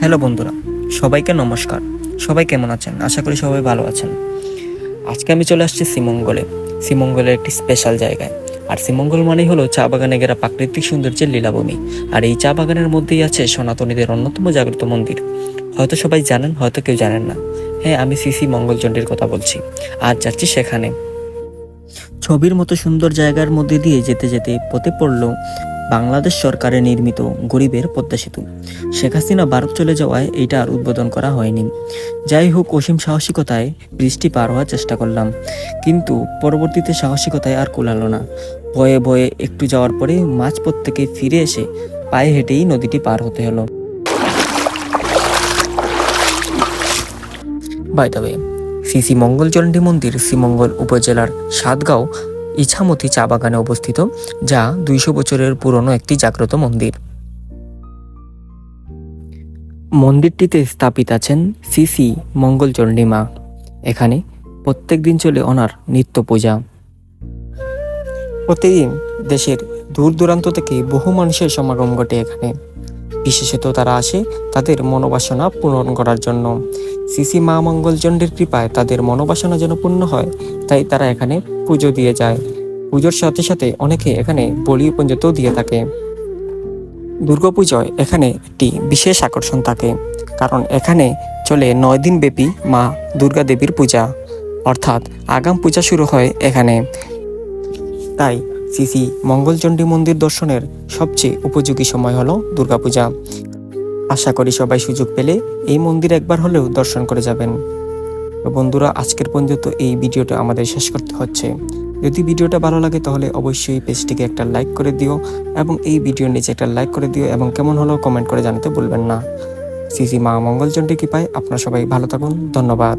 Hello বন্ধুরা, সবাইকে নমস্কার। সবাই কেমন আছেন? আশা করি সবাই ভালো আছেন। আজকে আমি চলে আসছি শ্রীমঙ্গলে। শ্রীমঙ্গলের একটি স্পেশাল জায়গায়। আর শ্রীমঙ্গল মানেই হলো চা বাগানে ঘেরা প্রাকৃতিক সৌন্দর্যের লীলাভূমি। আর এই চা বাগানের মধ্যেই আছে সনাতনীদের অন্যতম জাগ্রত মন্দির। হয়তো সবাই জানেন, হয়তো কেউ জানেন না। হ্যাঁ আমি সিসি মঙ্গলচণ্ডীর কথা বলছি। আজ যাচ্ছি সেখানে। ছবির মতো সুন্দর জায়গার মধ্যে দিয়ে যেতে যেতে পথে পড়ল বাংলাদেশ সরকারের নির্মিত গরিবের পদ্মা সেতু। শেখ হাসিনা ভারত চলে যাওয়ায় এটা আর উদ্বোধন করা হয়নি। যাই হোক, অসীম সাহসিকতায় বৃষ্টি পার হওয়ার চেষ্টা করলাম। কিন্তু পরবর্তীতে সাহসিকতায় আর কুলালো না। ভয়ে ভয়ে একটু যাওয়ার পরে মাঝপথ থেকে ফিরে এসে পায়ে হেঁটেই নদীটি পার হতে হলো। বাই তবে শ্রী মঙ্গলচণ্ডী মন্দির শ্রীমঙ্গল উপজেলার সাতগাঁও ইছামতি চা বাগানে অবস্থিত, যা দুইশো বছরের পুরনো একটি জাগ্রত মন্দির। মন্দিরটিতে স্থাপিত আছেন সিসি শ্রী মঙ্গলচণ্ডী মা এখানে প্রত্যেক দিন চলে ওনার নিত্য পূজা। প্রতিদিন দেশের দূর দূরান্ত থেকে বহু মানুষের সমাগম ঘটে এখানে। বিশেষত তারা আসে তাদের মনোবাসনা পূরণ করার জন্য। সিসি মা মঙ্গলচণ্ডীর কৃপায় তাদের মনোবাসনা যেন পূর্ণ হয়, তাই তারা এখানে পুজো দিয়ে যায়। পুজোর সাথে সাথে অনেকে এখানে বলি পঞ্জতেও দিয়ে থাকে। দুর্গাপুজোয় এখানে একটি বিশেষ আকর্ষণ থাকে, কারণ এখানে চলে নয় দিন ব্যাপী মা দুর্গা দেবীর পূজা, অর্থাৎ আগাম পূজা শুরু হয় এখানে। তাই সিসি মঙ্গলচণ্ডী মন্দির দর্শনের সবচেয়ে উপযোগী সময় হলো দুর্গাপূজা আশা করি সবাই সুযোগ পেলে এই মন্দির একবার হলেও দর্শন করে যাবেন। বন্ধুরা, আজকের পর্যন্ত এই ভিডিওটা আমাদের শেষ করতে হচ্ছে। যদি ভিডিওটা ভালো লাগে তাহলে অবশ্যই পেজটিকে একটা লাইক করে দিও এবং এই ভিডিওর নিচে একটা লাইক করে দিও এবং কেমন হলো কমেন্ট করে জানাতে ভুলবেন না। সিসি মা মঙ্গলচন্ডী কৃপায় আপনারা সবাই ভালো থাকুন, ধন্যবাদ।